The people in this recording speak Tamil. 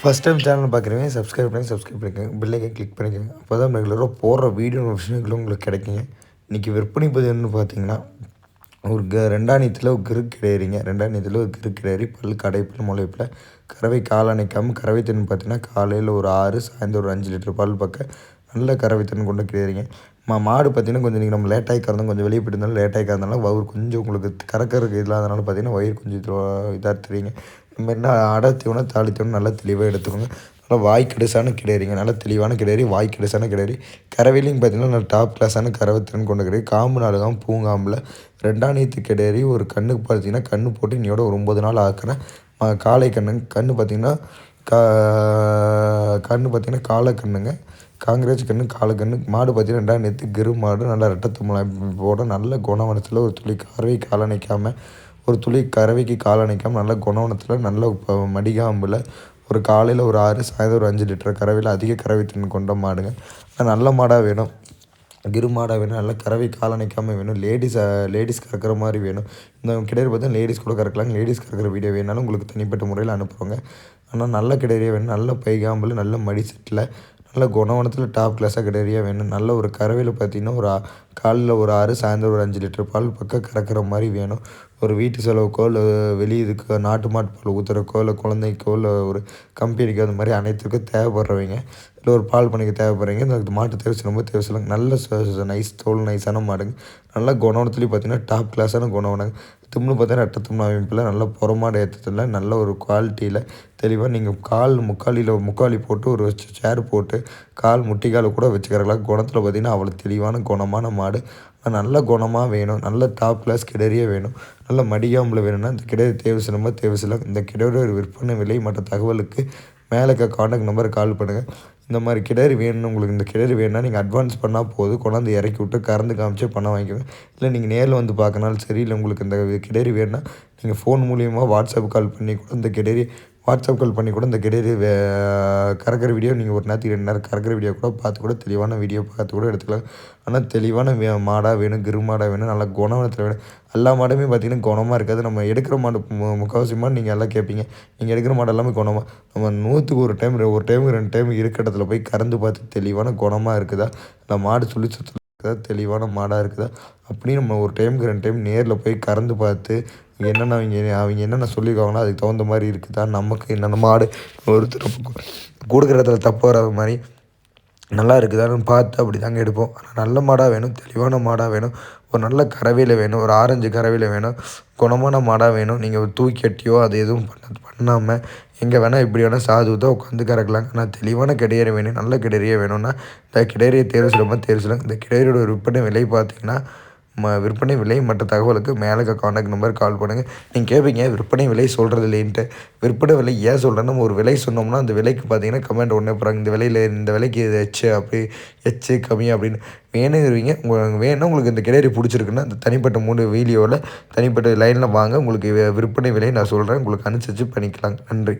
ஃபஸ்ட் டைம் சேனல் பார்க்குறீங்க சப்ஸ்கிரைப் பண்ணி சப்ஸ்கிரைப் பண்ணிக்கோங்க பில்லைக்கை கிளிக் பண்ணிக்கோங்க. அப்போ தான் ரெகுலராக போடுற வீடியோ விஷயங்களும் உங்களுக்கு கிடைக்குங்க. இன்றைக்கி விற்பனை பதிவுன்னு பார்த்தீங்கன்னா ஒரு க ரெண்டாயிரத்தில் ஒரு கிரு கிடையாதுங்க நீத்தில் ஒரு கிரு கிடையறி பல் கடைப்பில் முளைப்பில் கறவை கால் அணைக்காமல் கறவை தண்ணி பார்த்தீங்கன்னா காலையில் ஒரு ஆறு சாயந்தரம் ஒரு அஞ்சு லிட்டர் பால் பக்கம் நல்ல கறவை தண்ணி கொண்டு கிடையாதுங்க மா மாடு பார்த்தீங்கன்னா கொஞ்சம் நீங்கள் நம்ம லேட்டாகி கறந்தோம் கொஞ்சம் வெளியே போயிட்டு இருந்தாலும் லேட்டாகி கறந்தாலும் வயிறு கொஞ்சம் உங்களுக்கு கறக்கறதுக்கு இல்லாதனால பார்த்தீங்கன்னா வயிறு கொஞ்சம் இதாக தெரியுங்க. இந்த மாதிரினா அடை தீவனம் தாலி தீவனம் நல்லா தெளிவாக எடுத்துக்கோங்க. நல்லா வாய் கெடுசான கிடையாதுங்க நல்லா தெளிவான கிடையாது வாய் கெடுசான கிடையாது கறவையிலையும் பார்த்தீங்கன்னா நல்லா டாப் கிளாஸான கறவை திறன் கொண்ட கிடையாது காம்பு நாளுதான் பூங்காம்பில் ரெண்டாம் நீத்து கிடையாது ஒரு கண்ணுக்கு பார்த்தீங்கன்னா கண்ணு போட்டு இன்னையோட ஒரு ஒம்பது நாள் ஆக்குறேன். காளை கண்ணு கண்ணு பார்த்தீங்கன்னா கா கண்ணு பார்த்தீங்கன்னா காளை கண்ணுங்க. காங்கிரஸ் கண்ணு காலு கண்ணு மாடு பார்த்தீங்கன்னா ரெண்டாம் நேற்று கரு மாடு நல்லா ரெட்டத்து போட நல்ல குணவனத்தில் ஒரு துளி கறவை காலணிக்காமல் ஒரு துளி கறவைக்கு காலணிக்காமல் நல்ல குணவனத்தில் நல்ல மடிகாம்பில் ஒரு காலையில் ஒரு ஆறு சாயந்தரம் ஒரு அஞ்சு லிட்டர் கறவையில் அதிக கறவை தின்னு கொண்ட மாடுங்க. நல்ல மாடாக வேணும். கிரு மாடாக வேணும் நல்லா கறவை காலணிக்காமல் வேணும். லேடிஸ் லேடிஸ் கறக்கிற மாதிரி வேணும். இந்த கிடையாது பார்த்தா லேடிஸ் கூட கறக்கலாம் லேடிஸ் கறக்கிற வீடியோ வேணாலும் உங்களுக்கு தனிப்பட்ட முறையில் அனுப்புகிறோங்க ஆனால் நல்ல கிடையாது வேணும். நல்ல பைகாம்பில் நல்ல மடி செட்டில் நல்ல குணவனத்தில் டாப் கிளாஸாக கிடையாது வேணும். நல்ல ஒரு கறவையில் பார்த்தீங்கன்னா ஒரு காலையில் ஒரு ஆறு சாயந்தரம் ஒரு அஞ்சு லிட்டர் பால் பக்கம் கறக்கிற மாதிரி வேணும். ஒரு வீட்டு செலவுக்கோ இல்லை வெளியே இதுக்கு நாட்டு மாட்டு பால் ஊற்றுறக்கோ இல்லை குழந்தைக்கோ இல்லை ஒரு கம்பெனிக்கோ அந்த மாதிரி அனைத்துக்கும் தேவைப்படுறவங்க. இல்லை ஒரு பால் பண்ணிக்க தேவைப்படுறீங்க இந்த மாட்டு தேவை ரொம்ப தேவை நல்ல நைஸ் தோல் நைஸான மாடுங்க. நல்லா குணவனத்துலேயும் பார்த்தீங்கன்னா டாப் கிளாஸான குணவனங்க. தும்னு பார்த்தீங்கன்னா ரெட்ட தும்னு அமைப்பில் நல்ல புறமாட ஏற்றத்தில் நல்ல ஒரு குவாலிட்டியில் தெளிவாக நீங்கள் கால் முக்காலியில் முக்காலி போட்டு ஒரு சேர் போட்டு கால் முட்டிக்கால் கூட வச்சுக்கிறலாம் குணத்தில் பார்த்திங்கன்னா அவ்வளோ தெளிவான குணமான மாடு. நல்ல குணமாக வேணும். நல்ல டாப் கிளாஸ் கிடரியே வேணும். நல்ல மடியாம்பில் வேணும்னா இந்த கிடரி தேவை சிலம்ப தேவை சில இந்த கிடரோட ஒரு விற்பனை விலை மற்ற தகவலுக்கு மேலே காண்டாக்ட் நம்பருக்கு கால் பண்ணுங்கள் இந்த மாதிரி கிடரி வேணும் உங்களுக்கு இந்த கிடரி வேணும்னா நீங்கள் அட்வான்ஸ் பண்ணால் போதும். கொண்டாந்து இறக்கி விட்டு கறந்து காமிச்சு பணம் வாங்கிக்கோங்க. இல்லை நீங்கள் நேரில் வந்து பார்க்கனாலும் சரி இல்லை உங்களுக்கு இந்த கிடரி வேணும்னா நீங்கள் ஃபோன் மூலியமாக வாட்ஸ்அப் கால் பண்ணி கூட இந்த கிடரி வாட்ஸ்அப் கால் பண்ணி கூட இந்த கிடையாது வே கறக்கிற வீடியோ நீங்கள் ஒரு நேரத்துக்கு ரெண்டு நேரம் கறக்கிற வீடியோ கூட பார்த்து கூட தெளிவான வீடியோ பார்த்து கூட எடுத்துக்கலாம். ஆனால் தெளிவான வே மாடாக வேணும் கிரு மாடாக வேணும் நல்லா குணவனத்தில் வேணும். எல்லா மாடுமே பார்த்திங்கன்னா குணமாக இருக்காது. நம்ம எடுக்கிற மாடு முக்கால்வாசி மாடு நீங்கள் எல்லாம் கேட்பீங்க நீங்கள் எடுக்கிற மாடு எல்லாமே குணமாக நம்ம நூற்றுக்கு ஒரு டைம் ஒரு டைமுக்கு ரெண்டு டைம் இருக்கிற இடத்துல போய் கறந்து பார்த்து தெளிவான குணமாக இருக்குதா? இல்லை மாடு சொல்லி சுற்று இருக்குதா தெளிவான மாடாக இருக்குதா? அப்படின்னு நம்ம ஒரு டைமுக்கு ரெண்டு டைம் நேரில் போய் கறந்து பார்த்து என்னென்ன அவங்க அவங்க என்னென்ன சொல்லியிருக்காங்களோ அதுக்கு தகுந்த மாதிரி இருக்குதா? நமக்கு என்னென்ன மாடு ஒருத்தர் கொடுக்குற இடத்துல தப்பு வராத மாதிரி நல்லா இருக்குதான்னு பார்த்து அப்படி தாங்க எடுப்போம். ஆனால் நல்ல மாடாக வேணும் தெளிவான மாடாக வேணும் ஒரு நல்ல கறவையில் வேணும் ஒரு ஆரஞ்சு கறவையில் வேணும் குணமான மாடாக வேணும். நீங்கள் தூக்கி கட்டியோ அது எதுவும் பண்ண பண்ணாமல் எங்கே வேணால் இப்படி வேணால் சாது தான் உட்காந்து கறக்கலாம் ஆனால் தெளிவான கிடையறை வேணும் நல்ல கிடையறியே வேணும்னா இந்த கிடையறியை தேர்வு செய்யாமல் தேர்வு சொல்லுங்கள் இந்த கிடையரோட விற்பனை விலை பார்த்திங்கன்னா ம விற்பனை விலை மற்ற தகவலுக்கு மேலே காண்டாக்ட் நம்பர் கால் பண்ணுங்கள் நீங்கள் கேட்பீங்க விற்பனை விலை சொல்கிறது இல்லைன்ட்டு. விற்பனை விலை ஏன் சொல்கிறேன்னா நம்ம ஒரு விலை சொன்னோம்னா அந்த விலைக்கு பார்த்தீங்கன்னா கமெண்ட் ஒன்றே போகிறாங்க இந்த விலையில் இந்த விலைக்கு இது எச்சு அப்படி எச்சு கம்மி அப்படின்னு. வேணுங்கிறவங்க உங்களுக்கு வேணும் உங்களுக்கு இந்த கிடேரி பிடிச்சிருக்குன்னா அந்த தனிப்பட்ட மூணு வீடியோவில் தனிப்பட்ட லைனில் வாங்க. உங்களுக்கு விற்பனை விலையை நான் சொல்கிறேன் உங்களுக்கு அனுசரித்து பண்ணிக்கலாம் நன்றி.